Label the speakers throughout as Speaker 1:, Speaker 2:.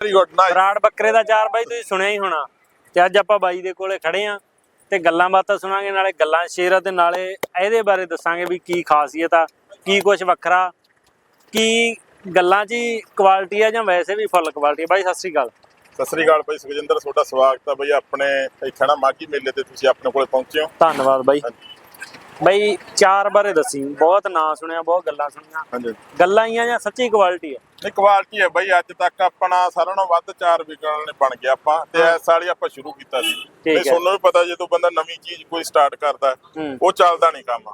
Speaker 1: Very good nice
Speaker 2: Brar ਬੱਕਰੇ ਦਾ ਚਾਰ ਬਾਈ ਤੁਸੀਂ ਸੁਣਿਆ ਹੀ ਹੋਣਾ। ਤੇ ਅੱਜ ਆਪਾਂ ਬਾਈ ਦੇ ਕੋਲੇ ਖੜੇ ਆ ਤੇ ਗੱਲਾਂ ਬਾਤਾਂ ਸੁਣਾਂਗੇ ਨਾਲੇ ਗੱਲਾਂ ਸ਼ੇਅਰ ਆ ਤੇ ਨਾਲੇ ਇਹਦੇ ਬਾਰੇ ਦੱਸਾਂਗੇ ਵੀ ਕੀ ਖਾਸੀਅਤ ਆ ਕੀ ਕੁਝ ਵੱਖਰਾ ਕੀ ਗੱਲਾਂ 'ਚ ਹੀ ਕੁਆਲਿਟੀ ਆ ਜਾਂ ਵੈਸੇ ਵੀ ਫੁੱਲ ਕੁਆਲਿਟੀ ਆ। ਬਾਈ ਸਤਿ ਸ੍ਰੀ ਅਕਾਲ।
Speaker 1: ਸਤਿ ਸ੍ਰੀ ਅਕਾਲ ਬਾਈ ਸੁਖਜਿੰਦਰ ਤੁਹਾਡਾ ਸਵਾਗਤ ਹੈ ਬਈ ਆਪਣੇ ਇੱਥੇ ਨਾ ਮਾਗੀ ਮੇਲੇ ਤੇ ਤੁਸੀਂ ਆਪਣੇ ਕੋਲੇ ਪਹੁੰਚੇ ਹੋ।
Speaker 2: ਧੰਨਵਾਦ ਬਾਈ। ਬਾਈ ਚਾਰ ਬਾਰੇ ਦੱਸੀ ਬਹੁਤ ਨਾਂ ਸੁਣਿਆ ਬਹੁਤ ਗੱਲਾਂ ਸੁਣੀਆਂ।
Speaker 1: ਹਾਂਜੀ।
Speaker 2: ਗੱਲਾਂ ਹੀ ਆ ਜਾਂ ਸੱਚੀ ਕੁਆਲਿਟੀ ਆ?
Speaker 1: ਨਹੀਂ ਕੁਆਲਿਟੀ ਹੈ ਬਈ ਅੱਜ ਤੱਕ ਆਪਣਾ ਸਾਰਿਆਂ ਨਾਲੋਂ ਵੱਧ ਚਾਰ ਵਿਕਣ ਨੇ ਬਣ ਗਿਆ ਆਪਾਂ ਤੇ ਇਸ ਸਾਲ ਹੀ ਆਪਾਂ ਸ਼ੁਰੂ ਕੀਤਾ ਸੀ।
Speaker 2: ਹੈ।
Speaker 1: ਤੁਹਾਨੂੰ ਵੀ ਪਤਾ ਜਦੋਂ ਬੰਦਾ ਨਵੀਂ ਚੀਜ਼ ਕੋਈ ਸਟਾਰਟ ਕਰਦਾ ਉਹ ਚੱਲਦਾ ਨਹੀਂ ਕੰਮ।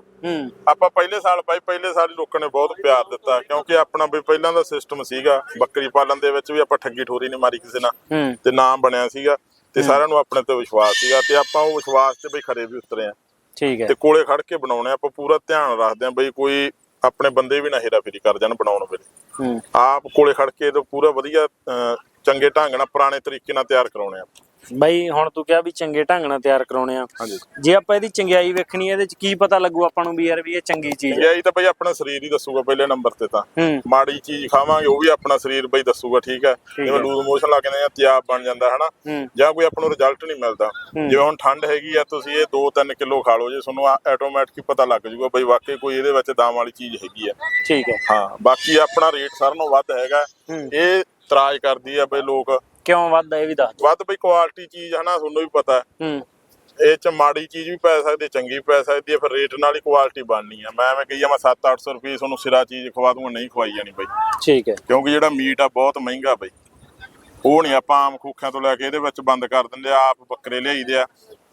Speaker 1: ਆਪਾਂ ਪਹਿਲੇ ਸਾਲ ਬਾਈ ਪਹਿਲੇ ਸਾਲ ਲੋਕਾਂ ਨੇ ਬਹੁਤ ਪਿਆਰ ਦਿੱਤਾ ਕਿਉਂਕਿ ਆਪਣਾ ਬਈ ਪਹਿਲਾਂ ਦਾ ਸਿਸਟਮ ਸੀਗਾ ਬੱਕਰੀ ਪਾਲਣ ਦੇ ਵਿੱਚ ਵੀ ਆਪਾਂ ਠੱਗੀ ਠੋਰੀ ਨਹੀਂ ਮਾਰੀ ਕਿਸੇ ਨਾਲ ਤੇ ਨਾਮ ਬਣਿਆ ਸੀਗਾ ਤੇ ਸਾਰਿਆਂ ਨੂੰ ਆਪਣੇ ਤੇ ਵਿਸ਼ਵਾਸ ਸੀਗਾ ਤੇ ਆਪਾਂ ਉਹ ਵਿਸ਼ਵਾਸ ਤੇ ਬਈ ਖਰੇ ਵੀ ਉਤਰੇ ਆ।
Speaker 2: ਠੀਕ ਹੈ।
Speaker 1: ਤੇ ਕੋਲੇ ਖੜ ਕੇ ਬਣਾਉਣੇ ਆਪਾਂ ਪੂਰਾ ਧਿਆਨ ਰੱਖਦੇ ਆ ਬਈ ਕੋਈ ਆਪਣੇ ਬੰਦੇ ਵੀ ਨਾ ਹੇਰਾਫੇਰੀ ਕਰ ਜਾਣ ਬਣਾਉਣ ਵੇਲੇ।
Speaker 2: ਹੂੰ।
Speaker 1: ਆਪ ਕੋਲੇ ਖੜ ਕੇ ਤੇ ਪੂਰਾ ਵਧੀਆ ਚੰਗੇ ਢੰਗ ਨਾਲ ਪੁਰਾਣੇ ਤਰੀਕੇ ਨਾਲ ਤਿਆਰ ਕਰਾਉਣੇ ਆ।
Speaker 2: ਬਾਈ ਹੁਣ ਤੂੰ ਕਿਹਾ ਵੀ ਚੰਗੇ ਢੰਗ ਨਾਲ ਤਿਆਰ ਕਰਾਉਣੇ ਆ।
Speaker 1: ਹਾਂਜੀ।
Speaker 2: ਜੇ ਆਪਾਂ ਇਹਦੀ ਚੰਗਿਆਈ ਵੇਖਣੀ ਹੈ, ਇਹਦੇ ਚ ਕੀ ਪਤਾ ਲੱਗੂ ਆਪਾਂ ਨੂੰ ਵੀ ਯਾਰ ਵੀ ਇਹ ਚੰਗੀ ਚੀਜ਼ ਹੈ
Speaker 1: ਇਹ ਤਾਂ ਬਈ ਆਪਣਾ ਸਰੀਰ ਹੀ ਦੱਸੂਗਾ ਪਹਿਲੇ ਨੰਬਰ ਤੇ ਤਾਂ।
Speaker 2: ਹੂੰ।
Speaker 1: ਮਾੜੀ ਚੀਜ਼ ਖਾਵਾਂਗੇ ਉਹ ਵੀ ਆਪਣਾ ਸਰੀਰ ਬਈ ਦੱਸੂਗਾ ਠੀਕ ਹੈ ਜਿਵੇਂ। ਲੂਜ਼ ਮੋਸ਼ਨ ਲੱਗ ਜਾਂਦੇ ਆ ਤਿਆਬ ਬਣ ਜਾਂਦਾ ਹਨਾ?
Speaker 2: ਹੂੰ।
Speaker 1: ਜਾਂ ਕੋਈ ਆਪਾਂ ਨੂੰ ਰਿਜ਼ਲਟ ਨਹੀਂ ਮਿਲਦਾ। ਜਿਵੇਂ ਹੁਣ ਠੰਡ ਹੈਗੀ ਆ ਤੁਸੀਂ ਇਹ 2-3 ਕਿਲੋ ਖਾ ਲਓ ਜੇ ਤੁਹਾਨੂੰ ਆਟੋਮੈਟਿਕ ਪਤਾ ਲੱਗ ਜਾਊਗਾ ਬਈ ਵਾਕਈ ਕੋਈ ਇਹਦੇ ਵਿੱਚ ਦਾਮ ਵਾਲੀ ਚੀਜ਼ ਹੈਗੀ ਆ।
Speaker 2: ਠੀਕ ਹੈ
Speaker 1: ਹਾਂ ਬਾਕੀ ਆਪਣਾ ਰੇਟ ਸਾਰਿਆਂ ਨਾਲੋਂ ਵੱਧ ਹੈਗਾ। ਇਹ ਇਤਰਾਜ਼ ਕਰਦੀ ਆ ਬਈ ਲੋਕ
Speaker 2: ਕਿਉਂ ਵੱਧਦਾ ਇਹ ਵੀ ਦੱਸ
Speaker 1: ਵੱਧ ਬਈ ਕੁਆਲਿਟੀ ਚੀਜ਼ ਹਨਾ ਤੁਹਾਨੂੰ ਵੀ ਪਤਾ।
Speaker 2: ਹੂੰ।
Speaker 1: ਇਹ ਚ ਮਾੜੀ ਚੀਜ਼ ਵੀ ਪੈ ਸਕਦੀ ਚੰਗੀ ਪੈ ਸਕਦੀ ਹੈ ਫਿਰ ਰੇਟ ਨਾਲ ਹੀ ਕੁਆਲਿਟੀ ਬਣਨੀ ਆ। ਮੈਂ ਐਵੇਂ ਕਹੀ ਆ ਮੈਂ 7-800 ਰੁਪਏ ਤੁਹਾਨੂੰ ਸਿਰਾ ਚੀਜ਼ ਖਵਾ ਦੂੰਗਾ ਨਹੀਂ ਖਵਾਈ ਜਾਣੀ ਬਈ।
Speaker 2: ਠੀਕ ਹੈ।
Speaker 1: ਕਿਉਂਕਿ ਜਿਹੜਾ ਮੀਟ ਆ ਬਹੁਤ ਮਹਿੰਗਾ ਬਈ। ਉਹ ਨਹੀਂ ਆਪਾਂ ਆਮ ਖੂਖਿਆਂ ਤੋਂ ਲੈ ਕੇ ਇਹਦੇ ਵਿੱਚ ਬੰਦ ਕਰ ਦਿੰਦੇ ਆ ਆਪ ਬੱਕਰੇ ਲਿਆਈਦੇ ਆ।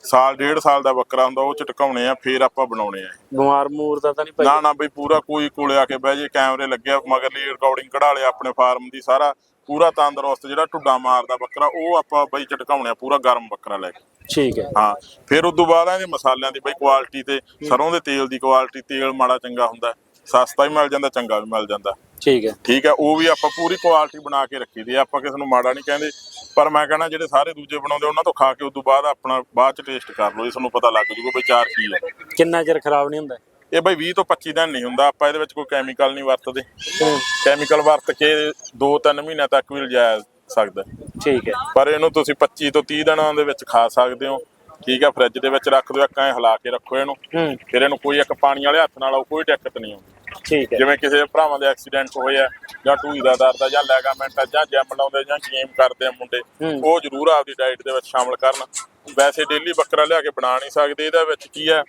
Speaker 1: ਸਾਲ ਡੇਢ ਸਾਲ ਦਾ ਬੱਕਰਾ ਹੁੰਦਾ ਉਹ ਚਟਕਾਉਣੇ ਆ ਫੇਰ ਆਪਾਂ ਬਣਾਉਣੇ ਆ।
Speaker 2: ਬਿਮਾਰ ਮੂਰ ਦਾ ਤਾਂ ਨਹੀਂ
Speaker 1: ਨਾ
Speaker 2: ਭਾਈ।
Speaker 1: ਨਾ ਬਈ ਪੂਰਾ ਕੋਈ ਕੋਲੇ ਆ ਕੇ ਬਹਿ ਜੇ ਕੈਮਰੇ ਲੱਗਿਆ ਮਗਰਲੀ ਰਿਕਾਰਡਿੰਗ ਕਢਾ ਲਿਆ ਆਪਣੇ ਫਾਰਮ ਦੀ ਸਾਰਾ। ਪੂਰਾ ਤੰਦਰੁਸਤ ਜਿਹੜਾ ਢੁੱਡਾ ਮਾਰਦਾ ਬੱਕਰਾ ਉਹ ਆਪਾਂ ਬਈ ਚਟਕਾਉਣੇ ਆ ਪੂਰਾ ਗਰਮ ਬੱਕਰਾ ਲੈ ਕੇ।
Speaker 2: ਠੀਕ ਹੈ।
Speaker 1: ਹਾਂ ਫਿਰ ਉਸ ਤੋਂ ਬਾਅਦ ਇਹਦੇ ਮਸਾਲਿਆਂ ਦੀ ਬਈ ਕੁਆਲਿਟੀ ਤੇ ਸਰੋਂ ਦੇ ਤੇਲ ਦੀ ਕੁਆਲਿਟੀ ਤੇਲ ਮਾੜਾ ਚੰਗਾ ਹੁੰਦਾ ਸਸਤਾ ਵੀ ਮਿਲ ਜਾਂਦਾ ਚੰਗਾ ਵੀ ਮਿਲ ਜਾਂਦਾ।
Speaker 2: ਠੀਕ ਹੈ।
Speaker 1: ਠੀਕ ਹੈ ਉਹ ਵੀ ਆਪਾਂ ਪੂਰੀ ਕੁਆਲਿਟੀ ਬਣਾ ਕੇ ਰੱਖੀ ਦੀ ਆਪਾਂ ਕਿਸੇ ਨੂੰ ਮਾੜਾ ਨਹੀਂ ਕਹਿੰਦੇ ਪਰ ਮੈਂ ਕਹਿੰਦਾ ਜਿਹੜੇ ਸਾਰੇ ਦੂਜੇ ਬਣਾਉਂਦੇ ਉਹਨਾਂ ਤੋਂ ਖਾ ਕੇ ਉਸ ਤੋਂ ਬਾਅਦ ਆਪਣਾ ਬਾਅਦ ਚ ਟੇਸਟ ਕਰ ਲਓ ਜੇ ਤੁਹਾਨੂੰ ਪਤਾ ਲੱਗ ਜੂਗਾ ਬਈ ਚਾਰ ਕੀ ਹੈ
Speaker 2: ਕਿੰਨਾ ਚਿਰ ਖਰਾਬ ਨਹੀਂ ਹੁੰਦਾ?
Speaker 1: ਇਹ ਬਈ 20 ਤੋਂ 25 ਦਿਨ ਨਹੀਂ ਹੁੰਦਾ ਆਪਾਂ ਇਹਦੇ ਵਿੱਚ ਕੋਈ ਕੈਮੀਕਲ ਨਹੀਂ ਵਰਤਦੇ। ਕੈਮੀਕਲ ਵਰਤ ਕੇ 2-3 ਮਹੀਨਿਆਂ ਤੱਕ ਵੀ ਲਿਜਾਇਆ ਸਕਦਾ।
Speaker 2: ਠੀਕ ਹੈ।
Speaker 1: ਪਰ ਇਹਨੂੰ ਤੁਸੀਂ 25 ਤੋਂ 30 ਦਿਨਾਂ ਦੇ ਵਿੱਚ ਖਾ ਸਕਦੇ ਹੋ। ਠੀਕ ਹੈ ਫ੍ਰਿਜ ਦੇ ਵਿੱਚ ਰੱਖ ਦਿਓ ਐ ਹਿਲਾ ਕੇ ਰੱਖੋ ਇਹਨੂੰ। ਫਿਰ ਇਹਨੂੰ ਕੋਈ ਇੱਕ ਪਾਣੀ ਵਾਲੇ ਹੱਥ ਨਾਲ ਕੋਈ ਦਿੱਕਤ ਨਹੀਂ ਆਉਂਦੀ।
Speaker 2: ਠੀਕ ਹੈ।
Speaker 1: ਜਿਵੇਂ ਕਿਸੇ ਭਰਾਵਾਂ ਦੇ ਐਕਸੀਡੈਂਟ ਹੋਏ ਆ ਜਾਂ ਟੂਈ ਦਾ ਦਰਦ ਆ ਜਾਂ ਲੈਗਾਮੈਂਟ ਆ ਜਾਂ ਜਿਮ ਲਾਉਂਦੇ ਜਾਂ ਗੇਮ ਕਰਦੇ ਆ ਮੁੰਡੇ। ਉਹ ਜ਼ਰੂਰ ਆਪਦੀ ਡਾਈਟ ਦੇ ਵਿੱਚ ਸ਼ਾਮਲ ਕਰਨ। ਵੈਸੇ ਡੇਲੀ ਬੱਕਰਾ ਲਿਆ ਕੇ ਬਣਾ ਨਹੀਂ ਸਕਦੇ ਇਹਦੇ ਵਿੱਚ ਕੀ ਹੈ?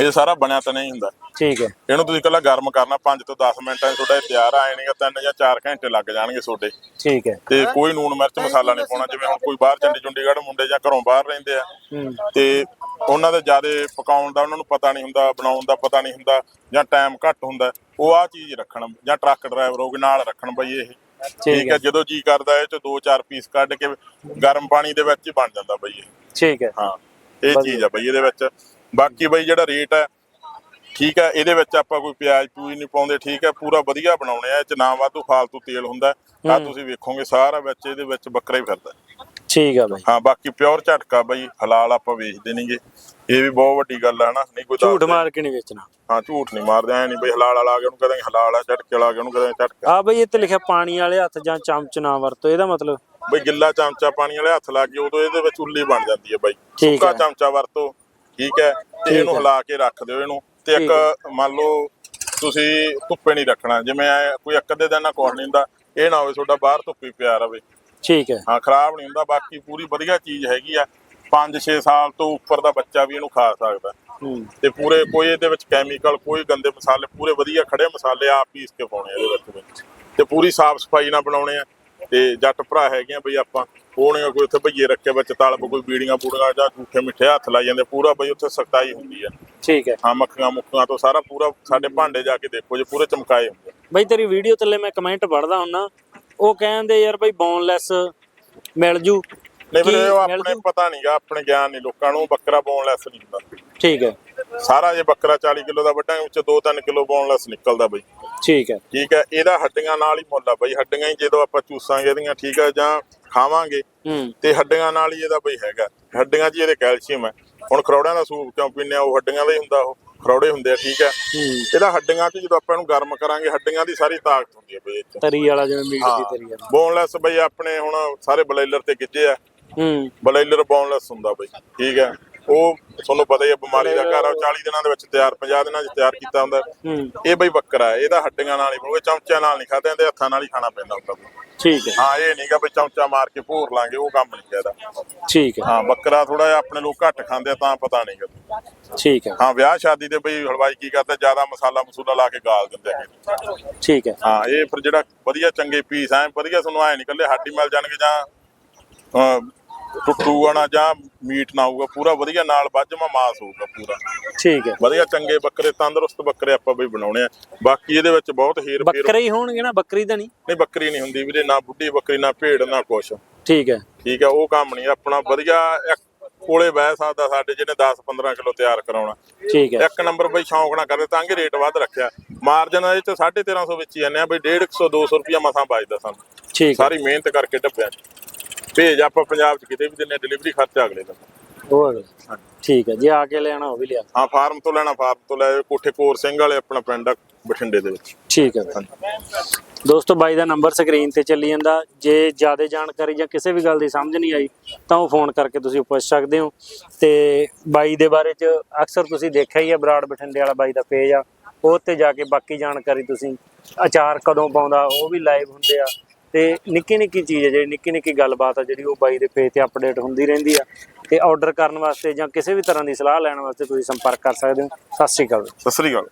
Speaker 1: ਇਹ ਸਾਰਾ ਬਣਿਆ ਤਾਂ ਨਹੀਂ ਹੁੰਦਾ।
Speaker 2: ਠੀਕ ਹੈ।
Speaker 1: ਇਹਨੂੰ ਤੁਸੀਂ ਕੱਲਾ ਗਰਮ ਕਰਨਾ 5 ਤੋਂ 10 ਮਿੰਟਾਂ 'ਚ ਤੁਹਾਡਾ ਇਹ ਤਿਆਰ ਆ ਜਾਣਗੇ 3 ਜਾਂ 4 ਘੰਟੇ ਲੱਗ ਜਾਣਗੇ ਤੁਹਾਡੇ।
Speaker 2: ਠੀਕ ਹੈ।
Speaker 1: ਤੇ ਕੋਈ ਨੂਣ ਮਿਰਚ ਮਸਾਲਾ ਨਹੀਂ ਪਾਉਣਾ ਜਿਵੇਂ ਹੁਣ ਕੋਈ ਬਾਹਰ ਚੰਡੀ ਚੁੰਡੀਗੜ੍ਹ ਮੁੰਡੇ ਜਾਂ ਘਰੋਂ ਬਾਹਰ ਰਹਿੰਦੇ ਆ।
Speaker 2: ਹੂੰ।
Speaker 1: ਤੇ ਉਹਨਾਂ ਦੇ ਜ਼ਿਆਦਾ ਪਕਾਉਣ ਦਾ ਉਹਨਾਂ ਨੂੰ ਪਤਾ ਨਹੀਂ ਹੁੰਦਾ ਬਣਾਉਣ ਦਾ ਪਤਾ ਨਹੀਂ ਹੁੰਦਾ ਜਾਂ ਟਾਈਮ ਘੱਟ ਹੁੰਦਾ। ਉਹ ਆ ਚੀਜ਼ ਰੱਖਣ ਜਾਂ ਟਰੱਕ ਡਰਾਈਵਰ ਹੋਗੇ ਨਾਲ ਰੱਖਣ ਬਈ ਇਹ। ਠੀਕ ਹੈ। ਜਦੋਂ ਜੀ ਕਰਦਾ ਇਹ ਚ ਦੋ ਚਾਰ ਪੀਸ ਕੱਢ ਕੇ ਗਰਮ ਪਾਣੀ ਦੇ ਵਿੱਚ ਹੀ ਬਣ ਜਾਂਦਾ ਬਈ ਇਹ।
Speaker 2: ਠੀਕ ਹੈ।
Speaker 1: ਹਾਂ ਇਹ ਚੀਜ਼ ਆ ਬਈ ਇਹਦੇ ਵਿੱਚ। ਬਾਕੀ ਬਈ ਜਿਹੜਾ ਰੇਟ ਹੈ ਠੀਕ ਹੈ ਇਹਦੇ ਵਿੱਚ ਆਪਾਂ ਕੋਈ ਪਿਆਜ਼ ਪੂਜ ਨਹੀਂ ਪਾਉਂਦੇ ਠੀਕ ਹੈ ਪੂਰਾ ਵਧੀਆ ਬਣਾਉਣੇ ਆ ਇਹ ਚ ਨਾ ਵਾਧੂ ਫਾਲਤੂ ਤੇਲ ਹੁੰਦਾ ਆ ਤੁਸੀਂ ਵੇਖੋਗੇ ਸਾਰਾ ਵਿੱਚ ਇਹਦੇ ਵਿੱਚ ਬੱਕਰਾ ਹੀ ਫਿਰਦਾ
Speaker 2: ਠੀਕ ਹੈ ਬਾਈ।
Speaker 1: ਹਾਂ ਬਾਕੀ ਪਿਓਰ ਝਟਕਾ ਬਈ ਹਲਾਲ ਆਪਾਂ ਵੇਚਦੇ ਨਹੀਂਗੇ ਇਹ ਵੀ ਬਹੁਤ ਵੱਡੀ ਗੱਲ ਆ ਨਾ ਨਹੀਂ ਕੋਈ
Speaker 2: ਝੂਠ। ਮਾਰ ਕੇ ਨਹੀਂ ਵੇਚਣਾ।
Speaker 1: ਹਾਂ ਝੂਠ ਨਹੀਂ ਮਾਰਦੇ ਐ ਨਹੀਂ ਬਈ ਹਲਾਲ ਵਾਲਾ ਆ ਗਿਆ ਉਹਨੂੰ ਕਹਾਂਗੇ ਹਲਾਲ ਆ ਝਟਕੇ ਵਾਲਾ ਆ ਗਿਆ ਉਹਨੂੰ ਕਹਾਂਗੇ ਝਟਕਾ।
Speaker 2: ਆ ਬਈ ਇਹ ਤੇ ਲਿਖਿਆ ਪਾਣੀ ਵਾਲੇ ਹੱਥ ਜਾਂ ਚਮਚ ਨਾ ਵਰਤੋ ਇਹਦਾ ਮਤਲਬ।
Speaker 1: ਬਈ ਗਿੱਲਾ ਚਮਚਾ ਪਾਣੀ ਵਾਲੇ ਹੱਥ ਲਾ ਕੇ ਉਦੋਂ ਇਹਦੇ ਵਿੱਚ ਉੱਲੀ ਬਣ ਜਾਂਦੀ ਹੈ ਬਾਈ। ਸੁੱਕਾ। ਚਮਚਾ ਵਰਤੋ ਠੀਕ ਹੈ ਤੇ ਇਹਨੂੰ। ਹਿਲਾ ਕੇ ਰੱਖ ਦਿਓ ਇਹਨੂੰ। ਤੇ ਇੱਕ ਮੰਨ ਲਓ ਤੁਸੀਂ ਧੁੱਪੇ ਨਹੀਂ ਰੱਖਣਾ ਜਿਵੇਂ ਕੋਈ ਇੱਕ ਅੱਧੇ ਦਿਨ ਕੁਛ ਨਹੀਂ ਹੁੰਦਾ ਇਹ ਨਾ ਹੋਵੇ ਤੁਹਾਡਾ ਬਾਹਰ ਧੁੱਪੀ ਪਿਆ ਰਵੇ।
Speaker 2: ਠੀਕ ਹੈ।
Speaker 1: ਹਾਂ ਖਰਾਬ ਨਹੀਂ ਹੁੰਦਾ ਬਾਕੀ ਪੂਰੀ ਵਧੀਆ ਚੀਜ਼ ਹੈਗੀ ਆ। 5-6 ਸਾਲ ਤੋਂ ਉੱਪਰ ਦਾ ਬੱਚਾ ਵੀ ਇਹਨੂੰ ਖਾ ਸਕਦਾ। ਤੇ ਪੂਰੇ ਕੋਈ ਇਹਦੇ ਵਿੱਚ ਕੈਮੀਕਲ ਕੋਈ ਗੰਦੇ ਮਸਾਲੇ ਪੂਰੇ ਵਧੀਆ ਖੜੇ ਮਸਾਲੇ ਆਪ ਪੀਸ ਕੇ ਪਾਉਣੇ ਆ ਇਹਦੇ ਵਿੱਚ ਤੇ ਪੂਰੀ ਸਾਫ਼ ਸਫ਼ਾਈ ਨਾਲ ਬਣਾਉਣੇ ਆ। ਤੇ ਜੱਟ ਭਰਾ ਹੈਗੇ ਆ ਬਈ ਆਪਾਂ। ਉਹਨੇ ਕੋਈ ਉੱਥੇ ਭਈਏ ਰੱਖੇ ਵਿੱਚ ਤਲਬ ਕੋਈ ਬੀੜੀਆਂ ਬੂੜੀਆਂ ਜਾਂ ਝੂਠੇ ਮਿੱਠੇ ਹੱਥ ਲਾਈ ਜਾਂਦੇ ਪੂਰਾ ਬਈ ਉੱਥੇ ਸਖਤਾਈ ਹੁੰਦੀ ਆ।
Speaker 2: ਠੀਕ ਹੈ।
Speaker 1: ਹਾਂ ਮੱਖੀਆਂ ਮੁੱਖੀਆਂ ਤੋਂ ਸਾਰਾ ਪੂਰਾ ਸਾਡੇ ਭਾਂਡੇ ਜਾ ਕੇ ਦੇਖੋ ਜੇ ਪੂਰੇ ਚਮਕਾਏ ਹੁੰਦੇ।
Speaker 2: ਬਈ ਤੇਰੀ ਵੀਡੀਓ ਥੱਲੇ ਮੈਂ ਕਮੈਂਟ ਪੜਦਾ ਹੁੰਨਾ ਉਹ ਕਹਿੰਦੇ ਯਾਰ ਬਈ ਬੋਨਲੈਸ ਮਿਲ ਜੂ।
Speaker 1: ਨਹੀਂ ਵੀਰੇ ਉਹ ਆਪਣੇ? ਪਤਾ ਨਹੀਂਗਾ ਆਪਣੇ ਗਿਆਨ ਨਹੀਂ ਲੋਕਾਂ ਨੂੰ ਬੱਕਰਾ ਬੋਨਲੈਸ ਨਹੀਂ ਹੁੰਦਾ।
Speaker 2: ਠੀਕ ਹੈ।
Speaker 1: ਸਾਰਾ ਜੇ ਬੱਕਰਾ 40 ਕਿਲੋ ਦਾ ਵੱਡਾ ਵਿੱਚ 2-3 ਕਿਲੋ ਬੋਨਲੈਸ ਨਿਕਲਦਾ ਬਈ।
Speaker 2: ਠੀਕ ਹੈ।
Speaker 1: ਠੀਕ ਹੈ ਇਹਦਾ ਹੱਡੀਆਂ ਨਾਲ ਹੀ ਮੁੱਲ ਆ ਬਈ ਹੱਡੀਆਂ ਹੀ ਜਦੋਂ ਆਪਾਂ ਚੂਸਾਂਗੇ ਇਹਦੀਆਂ ਠੀਕ ਹੈ ਜਾਂ ਖਾਵਾਂਗੇ ਤੇ ਹੱਡੀਆਂ ਨਾਲ ਹੀ ਇਹਦਾ ਬਈ ਹੈਗਾ। ਹੱਡੀਆਂ 'ਚ ਇਹਦੇ ਕੈਲਸ਼ੀਅਮ ਹੈ। ਹੁਣ ਖਰੌੜਿਆਂ ਦਾ ਸੂਪ ਕਿਉਂ ਪੀਂਦੇ ਆ? ਉਹ ਹੱਡੀਆਂ ਦਾ ਹੀ ਹੁੰਦਾ ਉਹ। ਖਰੌੜੇ ਹੁੰਦੇ ਆ ਠੀਕ ਹੈ। ਇਹਦਾ ਹੱਡੀਆਂ 'ਚ ਜਦੋਂ ਆਪਾਂ ਇਹਨੂੰ ਗਰਮ ਕਰਾਂਗੇ ਹੱਡੀਆਂ ਦੀ ਸਾਰੀ ਤਾਕਤ ਹੁੰਦੀ ਹੈ ਬਈ 'ਚ।
Speaker 2: ਤਰੀ ਵਾਲਾ ਜਿਵੇਂ ਮੀਟ ਦੀ ਤਰੀ ਵਾਲਾ।
Speaker 1: ਬੋਨਲੈਸ ਬਈ ਆਪਣੇ ਹੁਣ ਸਾਰੇ ਬਲੇਲਰ ਤੇ ਗਿੱਜੇ ਆ।
Speaker 2: ਹੂੰ।
Speaker 1: ਬਲੇਲਰ ਬੋਨਲੈਸ ਹੁੰਦਾ ਬਈ। ਠੀਕ ਹੈ। ਉਹ ਤੁਹਾਨੂੰ ਪਤਾ ਹੀ ਹੈ ਬਿਮਾਰੀ ਦਾ ਘਰ ਆ ਉਹ 40 ਦਿਨਾਂ ਦੇ ਵਿੱਚ ਤਿਆਰ 50 ਦਿਨਾਂ 'ਚ ਤਿਆਰ ਕੀਤਾ ਹੁੰਦਾ। ਇਹ ਬਈ ਬੱਕਰਾ ਹੈ ਇਹਦਾ ਹੱਡੀਆਂ ਨਾਲ ਹੀ ਬਣੂਗਾ ਚਮਚਿਆਂ ਨਾਲ ਨਹੀਂ ਖਾਦੇ ਜਾਂਦੇ ਹੱਥਾਂ ਨਾਲ ਹੀ ਖਾਣਾ ਪੈਂਦਾ ਹੁੰਦਾ।
Speaker 2: ਠੀਕ ਹੈ।
Speaker 1: ਹਾਂ ਇਹ ਨਹੀਂਗਾ ਬਈ ਚਮਚਾ ਮਾਰ ਕੇ ਭੋਰ ਲਾਂਗੇ ਉਹ ਕੰਮ ਨਹੀਂ ਇਹਦਾ
Speaker 2: ਠੀਕ ਹੈ।
Speaker 1: ਹਾਂ ਬੱਕਰਾ ਥੋੜਾ ਜਿਹਾ ਆਪਣੇ ਲੋਕ ਘੱਟ ਖਾਂਦੇ ਆ ਤਾਂ ਪਤਾ ਨਹੀਂਗਾ
Speaker 2: ਠੀਕ ਹੈ।
Speaker 1: ਹਾਂ ਵਿਆਹ ਸ਼ਾਦੀ ਤੇ ਬਈ ਹਲਵਾਈ ਕੀ ਕਰਦਾ ਜ਼ਿਆਦਾ ਮਸਾਲਾ ਮਸੂਲਾ ਲਾ ਕੇ ਗਾਲ ਦਿੰਦੇ ਆ
Speaker 2: ਠੀਕ ਹੈ।
Speaker 1: ਹਾਂ ਇਹ ਫਿਰ ਜਿਹੜਾ ਵਧੀਆ ਚੰਗੇ ਪੀਸ ਐ ਵਧੀਆ ਤੁਹਾਨੂੰ ਐ ਨਿਕਲੇ ਹੱਡੀ ਮਿਲ ਜਾਣਗੇ ਜਾਂ ਟੁੱਟੂਗਾ ਨਾ ਜਾਂ ਮੀਟ ਨਾ ਆਊਗਾ ਪੂਰਾ ਵਧੀਆ ਨਾਲ ਵੱਜਮਾ ਮਾਸ ਹੋਊਗਾ ਪੂਰਾ।
Speaker 2: ਠੀਕ ਹੈ।
Speaker 1: ਵਧੀਆ ਚੰਗੇ ਬੱਕਰੇ ਤੰਦਰੁਸਤ ਬੱਕਰੇ ਆਪਾਂ ਬਈ ਬਣਾਉਣੇ ਆ। ਬਾਕੀ ਇਹਦੇ ਵਿੱਚ ਬਹੁਤ ਹੀਰ ਫੇਰ
Speaker 2: ਬੱਕਰੇ ਹੀ ਹੋਣਗੇ ਨਾ ਬੱਕਰੀ ਤਾਂ ਨਹੀਂ?
Speaker 1: ਨਹੀਂ ਬੱਕਰੀ ਨਹੀਂ ਹੁੰਦੀ ਵੀਰੇ ਨਾ ਬੁੱਢੀ ਬੱਕਰੀ ਨਾ ਭੇਡ ਨਾ ਕੁਛ।
Speaker 2: ਠੀਕ ਹੈ।
Speaker 1: ਠੀਕ ਹੈ ਉਹ ਕੰਮ ਨਹੀਂ ਆਪਣਾ ਵਧੀਆ ਇੱਕ ਕੋਲੇ ਬਹਿ ਸਕਦਾ ਸਾਡੇ ਜਿਹਨੇ 10 15 ਕਿਲੋ ਤਿਆਰ ਕਰਾਉਣਾ।
Speaker 2: ਠੀਕ ਹੈ।
Speaker 1: ਇੱਕ ਨੰਬਰ ਬਈ ਸ਼ੌਂਕ ਨਾ ਕਰਦੇ ਤਾਂ ਕਿ ਰੇਟ ਵੱਧ ਰੱਖਿਆ। ਮਾਰਜਨ ਇਹ ਚ 1350 ਵਿੱਚ ਹੀ ਜਾਂਦੇ ਆ ਬਈ 150 200 ਰੁਪਿਆ ਮਸਾਂ ਬਚਦਾ ਸਾਨੂੰ।
Speaker 2: ਠੀਕ ਹੈ।
Speaker 1: ਸਾਰੀ ਮਿਹਨਤ ਕਰਕੇ ਡੱਬਿਆਂ 'ਚ। ਭੇਜ ਆਪਾਂ ਪੰਜਾਬ 'ਚ ਕਿਤੇ ਵੀ ਦਿੰਨੇ ਡਿਲੀਵਰੀ ਖਰਚਾ ਅਗਲੇ ਦਾ।
Speaker 2: ਠੀਕ ਹੈ ਜੇ ਆ ਕੇ ਲੈਣਾ ਉਹ ਵੀ ਲਿਆ।
Speaker 1: ਹਾਂ ਫਾਰਮ ਤੋਂ ਲੈਣਾ ਫਾਰਮ ਤੋਂ ਲੈ ਕੋਠੇ ਕੋਰ ਸਿੰਘ ਵਾਲੇ ਆਪਣਾ ਪਿੰਡ ਆ ਬਠਿੰਡੇ ਦੇ ਵਿੱਚ।
Speaker 2: ਠੀਕ ਹੈ ਦੋਸਤੋ ਬਾਈ ਦਾ ਨੰਬਰ ਸਕਰੀਨ ਤੇ ਚੱਲੀ ਜਾਂਦਾ। ਜੇ ਜ਼ਿਆਦਾ ਜਾਣਕਾਰੀ ਜਾਂ ਕਿਸੇ ਵੀ ਗੱਲ ਦੀ ਸਮਝ ਨਹੀਂ ਆਈ ਤਾਂ ਉਹ ਫੋਨ ਕਰਕੇ ਤੁਸੀਂ ਪੁੱਛ ਸਕਦੇ ਹੋ। ਤੇ ਬਾਈ ਦੇ ਬਾਰੇ ਚ ਅਕਸਰ ਤੁਸੀਂ ਦੇਖਿਆ ਹੀ ਹੈ ਬਰਾੜ ਬਠਿੰਡੇ ਵਾਲਾ ਬਾਈ ਦਾ ਪੇਜ ਆ। ਉਹ ਤੇ ਜਾ ਕੇ ਬਾਕੀ ਜਾਣਕਾਰੀ ਤੁਸੀਂ ਅਚਾਰ ਕਦੋਂ ਪਾਉਂਦਾ ਉਹ ਵੀ ਲਾਈਵ ਹੁੰਦੇ ਆ। ਤੇ ਨਿੱਕੀ ਨਿੱਕੀ ਚੀਜ਼ ਹੈ ਜਿਹੜੀ, ਨਿੱਕੀ ਨਿੱਕੀ ਗੱਲਬਾਤ ਆ ਜਿਹੜੀ ਉਹ ਬਾਈ ਦੇ ਪੇਜ ਤੇ ਅਪਡੇਟ ਹੁੰਦੀ ਰਹਿੰਦੀ ਆ। ਤੇ ਆਰਡਰ ਕਰਨ ਵਾਸਤੇ ਜਾਂ ਕਿਸੇ ਵੀ ਤਰ੍ਹਾਂ ਦੀ ਸਲਾਹ ਲੈਣ ਵਾਸਤੇ ਤੁਸੀਂ ਸੰਪਰਕ ਕਰ ਸਕਦੇ ਹੋ। ਸਤਿ ਸ਼੍ਰੀ ਅਕਾਲ
Speaker 1: ਸਤਿ ਸ੍ਰੀ ਅਕਾਲ।